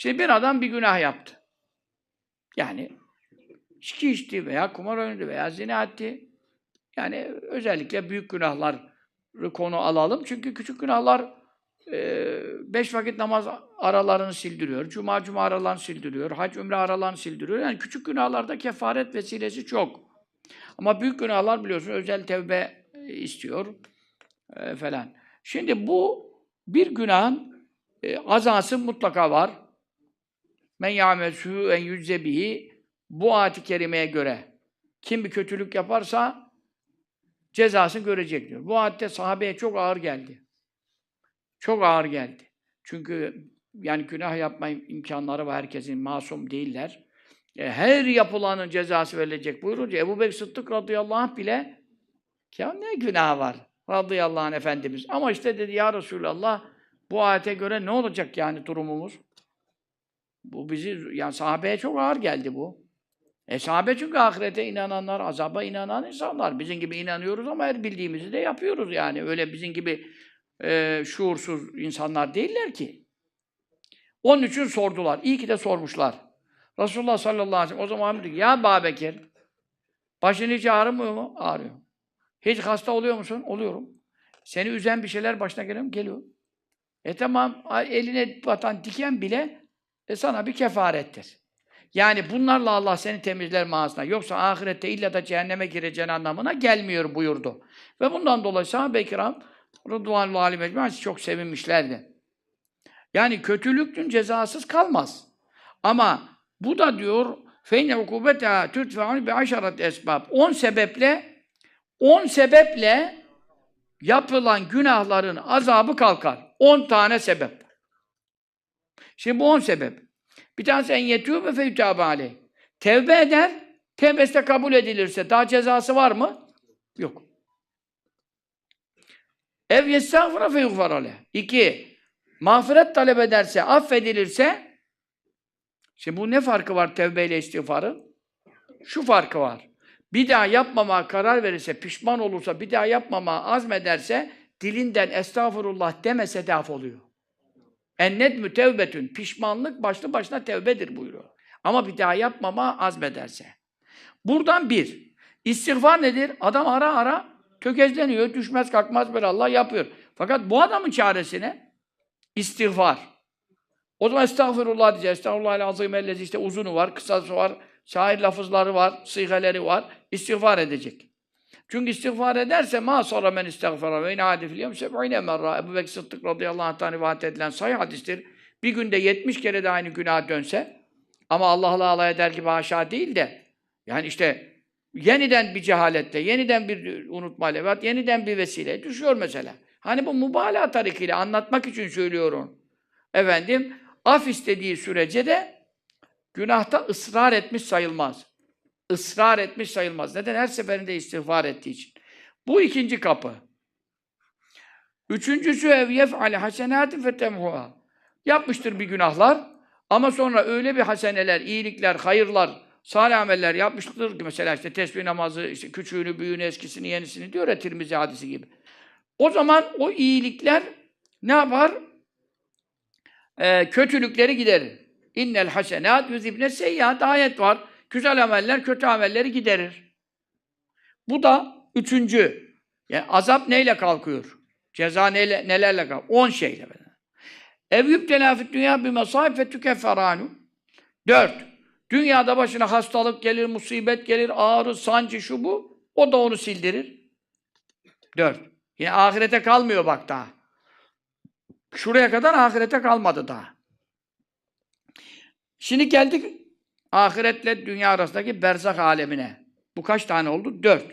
Şimdi bir adam bir günah yaptı. Yani içki içti veya kumar oynadı veya zina etti. Yani özellikle büyük günahları konu alalım. Çünkü küçük günahlar e, beş vakit namaz aralarını sildiriyor. Cuma cuma aralarını sildiriyor. Hac ümre aralarını sildiriyor. Yani küçük günahlarda kefaret vesilesi çok. Ama büyük günahlar biliyorsun özel tevbe e, istiyor e, falan. Şimdi bu bir günahın e, azası mutlaka var. Men ya'mel en yüzze bihi bu ayet-i kerimeye göre kim bir kötülük yaparsa cezasını görecek diyor. Bu ayette sahabeye çok ağır geldi. Çok ağır geldi. Çünkü yani günah yapma imkanları var herkesin masum değiller. E, her yapılanın cezası verilecek buyurunca Ebu Bekir Sıddık radıyallahu anh bile ya ne günah var radıyallahu anh Efendimiz. Ama işte dedi ya Resulallah bu ayete göre ne olacak yani durumumuz? Bu bizi, yani sahabeye çok ağır geldi bu. E sahabe çünkü ahirete inananlar, azaba inanan insanlar. Bizim gibi inanıyoruz ama her bildiğimizi de yapıyoruz yani. Öyle bizim gibi e, şuursuz insanlar değiller ki. Onun için sordular. İyi ki de sormuşlar. Resulullah sallallahu aleyhi ve sellem o zaman dedi ki, ya Babekir, başın hiç ağrımıyor mu? Ağrıyor. Hiç hasta oluyor musun? Oluyorum. Seni üzen bir şeyler başına geliyor mu? Geliyor. E tamam, eline batan diken bile e sana bir kefarettir. Yani bunlarla Allah seni temizler mağazına. Yoksa ahirette illa da cehenneme gireceğin anlamına gelmiyor buyurdu. Ve bundan dolayı sahabe-i kiram Rıdvanullah alim ecmaîn çok sevinmişlerdi. Yani kötülüktün cezasız kalmaz. Ama bu da diyor feyne ukubeta tutfa'un bi aşarat esbab. 10 sebeple 10 sebeple yapılan günahların azabı kalkar. 10 tane sebep. Şimdi bu 10 sebep. Bir tanesi en yetûbe fe yutâbe aleyh. Tevbe eder, tevbesi de kabul edilirse daha cezası var mı? Yok. Ev yestağfira fe yughfar aleyh. İki, mağfiret talep ederse, affedilirse Şimdi bu ne farkı var tevbe ile istiğfarın? Şu farkı var. Bir daha yapmama karar verirse, pişman olursa, bir daha yapmama azmederse, dilinden estağfurullah demese de af oluyor. Ennet mütevbetün. Pişmanlık başlı başına tevbedir buyuruyor. Ama bir daha yapmama azmederse. Buradan bir. İstiğfar nedir? Adam ara ara tökezleniyor, düşmez kalkmaz bir Allah yapıyor. Fakat bu adamın çaresi ne? İstiğfar. O zaman estağfurullah diyeceğiz. Estağfurullah azim ellezi işte uzunu var, kısası var, şair lafızları var, sigeleri var. İstiğfar edecek. Çünkü istiğfar ederse ma sonra men istiğfara ve inadi fil yevm seb'ine merra. Ebu Bekir Sıddık radıyallahu anh'tan rivayet edilen sayı hadistir. Bir günde 70 kere de aynı günah dönse ama Allah'la alay eder gibi aşağı değil de yani işte yeniden bir cehalette, yeniden bir unutma levat, yeniden bir vesile düşüyor mesela. Hani bu mübalağa tarikiyle anlatmak için söylüyorum. Efendim, af istediği sürece de günahta ısrar etmiş sayılmaz. Israr etmiş sayılmaz. Neden? Her seferinde istiğfar ettiği için. Bu ikinci kapı. Üçüncüsü ev yef'ale hasenâtin fetemhuha. Yapmıştır bir günahlar ama sonra öyle bir haseneler, iyilikler, hayırlar, salih ameller yapmıştır ki mesela işte tesbih namazı, işte küçüğünü, büyüğünü, eskisini, yenisini diyor ya Tirmizi hadisi gibi. O zaman o iyilikler ne yapar? Ee, kötülükleri giderir. İnnel hasenat yüzibne seyyiat ayet var. Güzel ameller kötü amelleri giderir. Bu da üçüncü. Yani azap neyle kalkıyor? Ceza neyle, nelerle kalkıyor? On şeyle. Ev yübtelâ fit dünya bir mesâib fe tükefferânu. Dört. Dünyada başına hastalık gelir, musibet gelir, ağrı, sancı, şu bu. O da onu sildirir. Dört. Yine ahirete kalmıyor bak daha. Şuraya kadar ahirete kalmadı daha. Şimdi geldik ahiretle dünya arasındaki berzak alemine. Bu kaç tane oldu? Dört.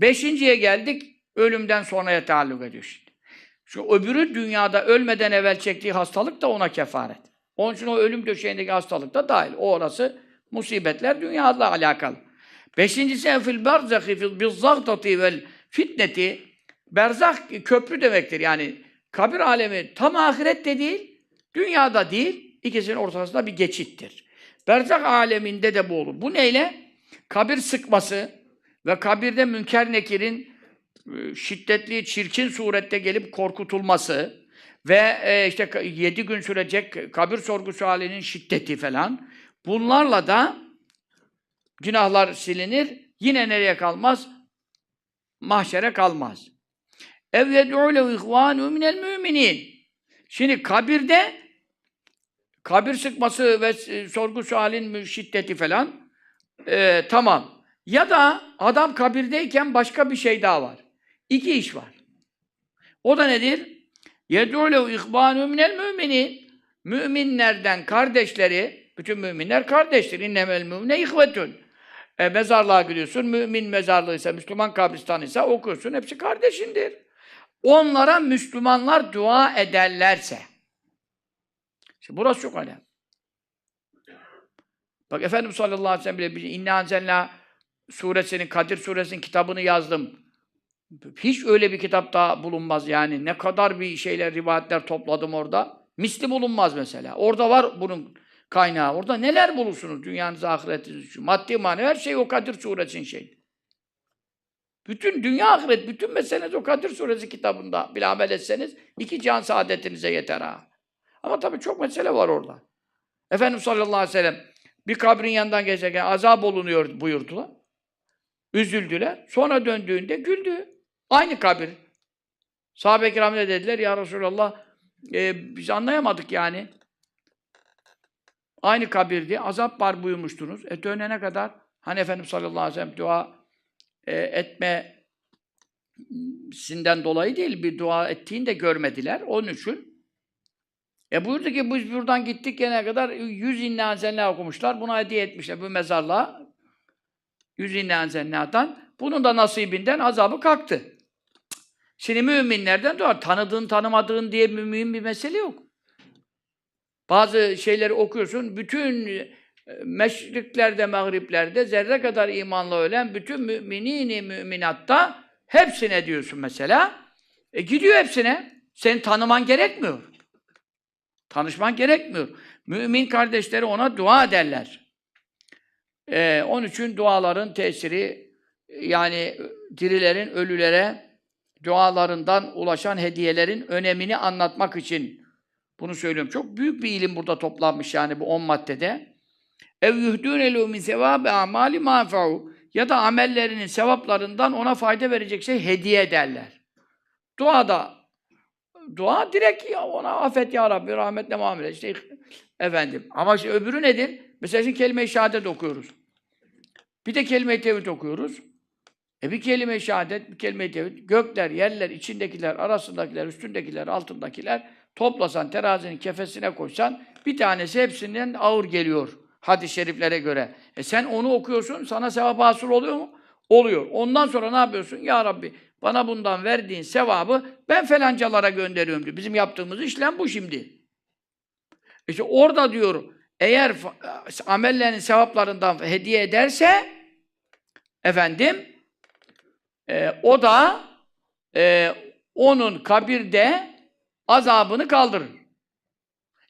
Beşinciye geldik, ölümden sonraya taalluk ediyor şimdi. Şu öbürü dünyada ölmeden evvel çektiği hastalık da ona kefaret. Onun için o ölüm döşeğindeki hastalık da dahil. O orası musibetler dünyayla alakalı. Beşincisi enfil berzaki fil bizzagtati vel fitneti. Berzak köprü demektir. Yani kabir alemi tam ahirette değil, dünyada değil, ikisinin ortasında bir geçittir. Berzak aleminde de bu olur. Bu neyle? Kabir sıkması ve kabirde münker nekirin şiddetli, çirkin surette gelip korkutulması ve e, işte yedi gün sürecek kabir sorgusu halinin şiddeti falan. Bunlarla da günahlar silinir. Yine nereye kalmaz? Mahşere kalmaz. Ev yed'u lehu ihvanu minel müminin. Şimdi kabirde kabir sıkması ve e, sorgu sualin şiddeti falan e, tamam. Ya da adam kabirdeyken başka bir şey daha var. İki iş var. O da nedir? Yedûlev ihbânü minel müminin. Müminlerden kardeşleri, bütün müminler kardeştir. İnnemel mümine ihvetün. E, mezarlığa gidiyorsun, mümin mezarlığıysa, Müslüman kabristanıysa okuyorsun, hepsi kardeşindir. Onlara Müslümanlar dua ederlerse, Şimdi burası çok önemli. Bak Efendimiz sallallahu aleyhi ve sellem bile bir İnna Enzelna suresinin, Kadir suresinin kitabını yazdım. Hiç öyle bir kitap daha bulunmaz yani. Ne kadar bir şeyler, rivayetler topladım orada. Misli bulunmaz mesela. Orada var bunun kaynağı. Orada neler bulursunuz dünyanızı, ahiretiniz için? Maddi manevi her şey o Kadir suresinin şeyi. Bütün dünya ahiret, bütün meseleniz o Kadir suresi kitabında bile etseniz iki can saadetinize yeter ha. Ama tabii çok mesele var orada. Efendimiz sallallahu aleyhi ve sellem bir kabrin yanından geçerken azap olunuyor buyurdular. Üzüldüler. Sonra döndüğünde güldü. Aynı kabir. Sahabe-i kiram ne dediler? Ya Resulallah e, biz anlayamadık yani. Aynı kabirdi. Azap var buyurmuştunuz. E dönene kadar hani Efendimiz sallallahu aleyhi ve sellem dua e, etme sinden dolayı değil, bir dua ettiğini de görmediler. Onun için e buyurdu ki biz buradan gittik gene kadar yüz inna enzelna okumuşlar. Buna hediye etmişler bu mezarlığa. Yüz inna enzelna'dan. Bunun da nasibinden azabı kalktı. Şimdi müminlerden doğar. Tanıdığın tanımadığın diye mümin bir mesele yok. Bazı şeyleri okuyorsun. Bütün e, meşriklerde, mağriplerde zerre kadar imanla ölen bütün müminini müminatta hepsine diyorsun mesela. E gidiyor hepsine. Seni tanıman gerekmiyor. Tanışman gerekmiyor. Mümin kardeşleri ona dua ederler. Ee, onun için duaların tesiri yani dirilerin ölülere dualarından ulaşan hediyelerin önemini anlatmak için bunu söylüyorum. Çok büyük bir ilim burada toplanmış yani bu 10 maddede. Ev yuhdûne lehu min sevâbi amali mâfe'u ya da amellerinin sevaplarından ona fayda verecek şey hediye ederler. Duada dua direkt ya ona affet ya Rabbi rahmetle muamele işte efendim. Ama işte öbürü nedir? Mesela şimdi kelime-i şehadet okuyoruz. Bir de kelime-i tevhid okuyoruz. E bir kelime-i şehadet, bir kelime-i tevhid, gökler, yerler, içindekiler, arasındakiler, üstündekiler, altındakiler toplasan, terazinin kefesine koysan bir tanesi hepsinden ağır geliyor hadis-i şeriflere göre. E sen onu okuyorsun, sana sevap hasıl oluyor mu? Oluyor. Ondan sonra ne yapıyorsun? Ya Rabbi bana bundan verdiğin sevabı ben felancalara gönderiyorum diyor. Bizim yaptığımız işlem bu şimdi. İşte orada diyor, eğer amellerinin sevaplarından hediye ederse efendim e, o da e, onun kabirde azabını kaldırır.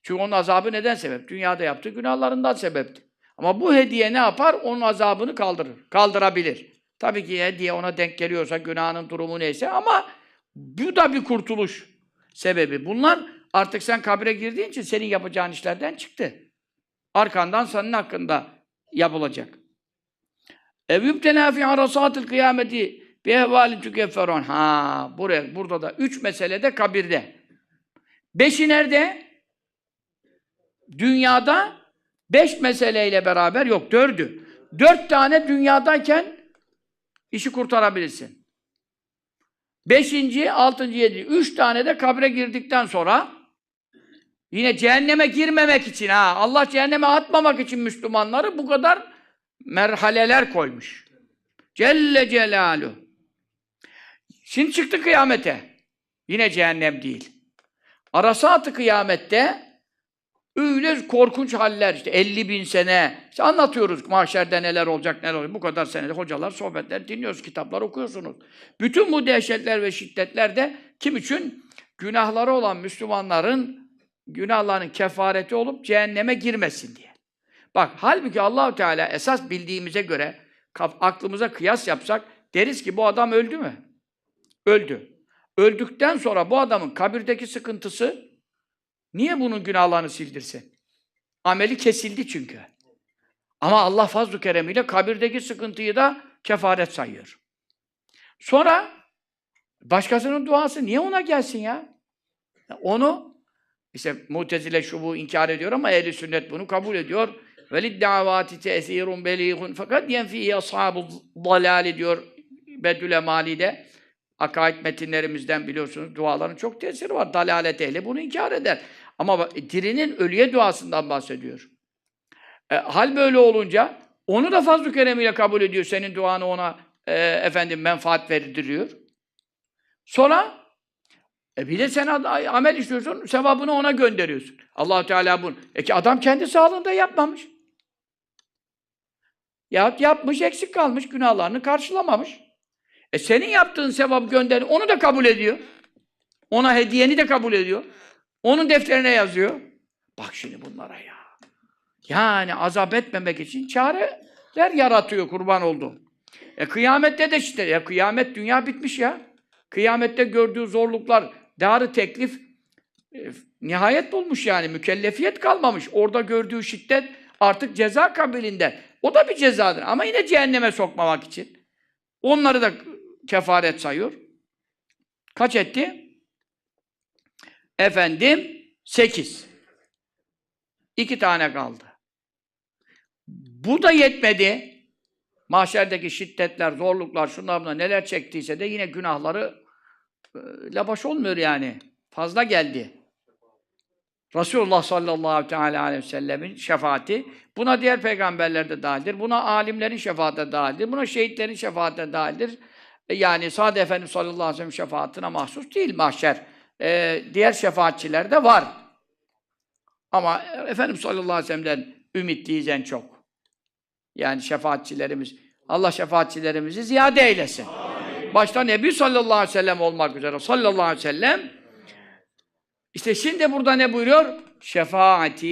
Çünkü onun azabı neden sebep? Dünyada yaptığı günahlarından sebepti. Ama bu hediye ne yapar? Onun azabını kaldırır. Kaldırabilir. Tabii ki hediye ona denk geliyorsa, günahının durumu neyse ama bu da bir kurtuluş sebebi. Bunlar artık sen kabre girdiğin için senin yapacağın işlerden çıktı. Arkandan senin hakkında yapılacak. Evüb tenafi arasatil kıyameti bi ehvali tükefferon. Ha, buraya, burada da üç mesele de kabirde. Beşi nerede? Dünyada beş meseleyle beraber yok, dördü. Dört tane dünyadayken işi kurtarabilirsin. Beşinci, altıncı, yedi. Üç tane de kabre girdikten sonra yine cehenneme girmemek için ha. Allah cehenneme atmamak için Müslümanları bu kadar merhaleler koymuş. Celle Celaluhu. Şimdi çıktı kıyamete. Yine cehennem değil. Arasat-ı kıyamette öyle korkunç haller işte 50 bin sene işte anlatıyoruz mahşerde neler olacak neler olacak bu kadar senede hocalar sohbetler dinliyoruz kitaplar okuyorsunuz. Bütün bu dehşetler ve şiddetler de kim için? Günahları olan Müslümanların günahlarının kefareti olup cehenneme girmesin diye. Bak halbuki Allahu Teala esas bildiğimize göre aklımıza kıyas yapsak deriz ki bu adam öldü mü? Öldü. Öldükten sonra bu adamın kabirdeki sıkıntısı Niye bunun günahlarını sildirsin? Ameli kesildi çünkü. Ama Allah fazl-ı keremiyle kabirdeki sıkıntıyı da kefaret sayıyor. Sonra başkasının duası niye ona gelsin ya? Onu işte Mutezile şu bu inkar ediyor ama ehli sünnet bunu kabul ediyor. Velid davati tesirun belighun fakat yenfihi ashabu dalal diyor Bedül Emali'de. Akaid metinlerimizden biliyorsunuz duaların çok tesiri var. Dalalet ehli bunu inkar eder. Ama dirinin ölüye duasından bahsediyor. E, hal böyle olunca onu da fazl-ı keremiyle kabul ediyor. Senin duanı ona e, efendim menfaat verdiriyor. Sonra e bir de sen amel işliyorsun, sevabını ona gönderiyorsun. allah Teala bunu. E ki adam kendi sağlığında yapmamış. Ya yapmış, eksik kalmış, günahlarını karşılamamış. E senin yaptığın sevap gönder, onu da kabul ediyor. Ona hediyeni de kabul ediyor. Onun defterine yazıyor. Bak şimdi bunlara ya. Yani azap etmemek için çareler yaratıyor kurban oldum. E kıyamette de işte, ya kıyamet dünya bitmiş ya. Kıyamette gördüğü zorluklar, darı teklif e, nihayet bulmuş yani. Mükellefiyet kalmamış. Orada gördüğü şiddet artık ceza kabilinden. O da bir cezadır ama yine cehenneme sokmamak için. Onları da kefaret sayıyor. Kaç etti? Efendim, sekiz. İki tane kaldı. Bu da yetmedi. Mahşerdeki şiddetler, zorluklar, şunlar bunlar neler çektiyse de yine günahları e, labaş olmuyor yani. Fazla geldi. Resulullah sallallahu aleyhi ve sellemin şefaati buna diğer peygamberler de dahildir. Buna alimlerin şefaati de dahildir. Buna şehitlerin şefaati de dahildir. E, Yani sade Efendimiz sallallahu aleyhi ve sellem şefaatine mahsus değil mahşer. E, diğer şefaatçiler de var. Ama Efendimiz sallallahu aleyhi ve sellem'den ümitliyiz en çok. Yani şefaatçilerimiz. Allah şefaatçilerimizi ziyade eylesin. Başta Nebi sallallahu aleyhi ve sellem olmak üzere sallallahu aleyhi ve sellem işte şimdi burada ne buyuruyor? Şefaati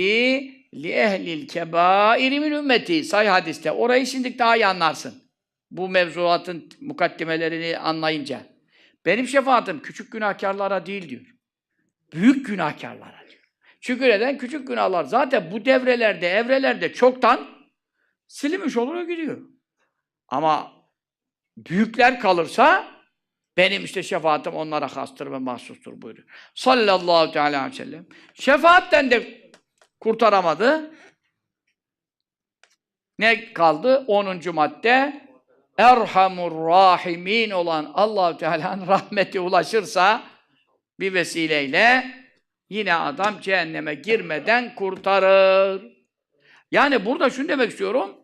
li ehlil kebairi min ümmeti. Say hadiste. Orayı şimdi daha iyi anlarsın. Bu mevzuatın mukaddimelerini anlayınca. Benim şefaatim küçük günahkarlara değil diyor. Büyük günahkarlara diyor. Çünkü neden? Küçük günahlar zaten bu devrelerde, evrelerde çoktan silinmiş oluyor gidiyor. Ama büyükler kalırsa benim işte şefaatim onlara hastır ve mahsustur buyuruyor. Sallallahu teala aleyhi ve sellem. Şefaatten de kurtaramadı. Ne kaldı? 10. madde. Erhamur rahimin olan Allahu Teala'nın rahmeti ulaşırsa bir vesileyle yine adam cehenneme girmeden kurtarır. Yani burada şunu demek istiyorum.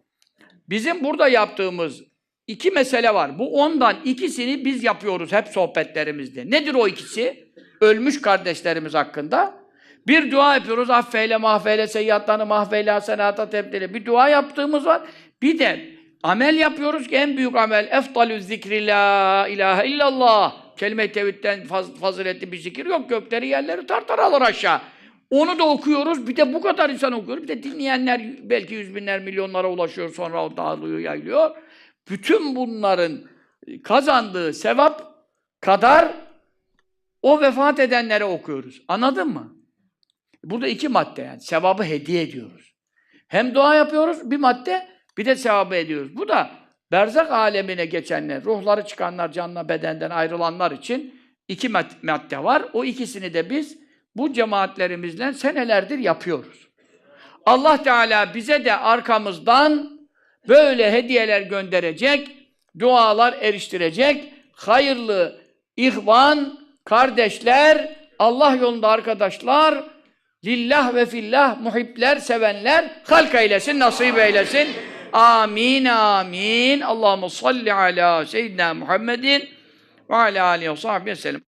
Bizim burada yaptığımız iki mesele var. Bu ondan ikisini biz yapıyoruz hep sohbetlerimizde. Nedir o ikisi? Ölmüş kardeşlerimiz hakkında. Bir dua yapıyoruz. Affeyle mahfeyle seyyatlarını mahfeyle hasenata tebdile. Bir dua yaptığımız var. Bir de amel yapıyoruz ki en büyük amel eftalü zikri la ilahe illallah. Kelime-i tevhidden faz, faziletli bir zikir yok. Gökleri yerleri tartar alır aşağı. Onu da okuyoruz. Bir de bu kadar insan okuyor. Bir de dinleyenler belki yüz binler, milyonlara ulaşıyor. Sonra o dağılıyor, yayılıyor. Bütün bunların kazandığı sevap kadar o vefat edenlere okuyoruz. Anladın mı? Burada iki madde yani. Sevabı hediye ediyoruz. Hem dua yapıyoruz bir madde, bir de sevabı ediyoruz. Bu da berzak alemine geçenler, ruhları çıkanlar, canla bedenden ayrılanlar için iki madde var. O ikisini de biz bu cemaatlerimizle senelerdir yapıyoruz. Allah Teala bize de arkamızdan böyle hediyeler gönderecek, dualar eriştirecek, hayırlı ihvan, kardeşler, Allah yolunda arkadaşlar, lillah ve fillah, muhipler, sevenler, halk eylesin, nasip eylesin. Amin, amin. Allahu salli ala seyyidina Muhammedin ve ala aleyhi ve sahbihi sellem.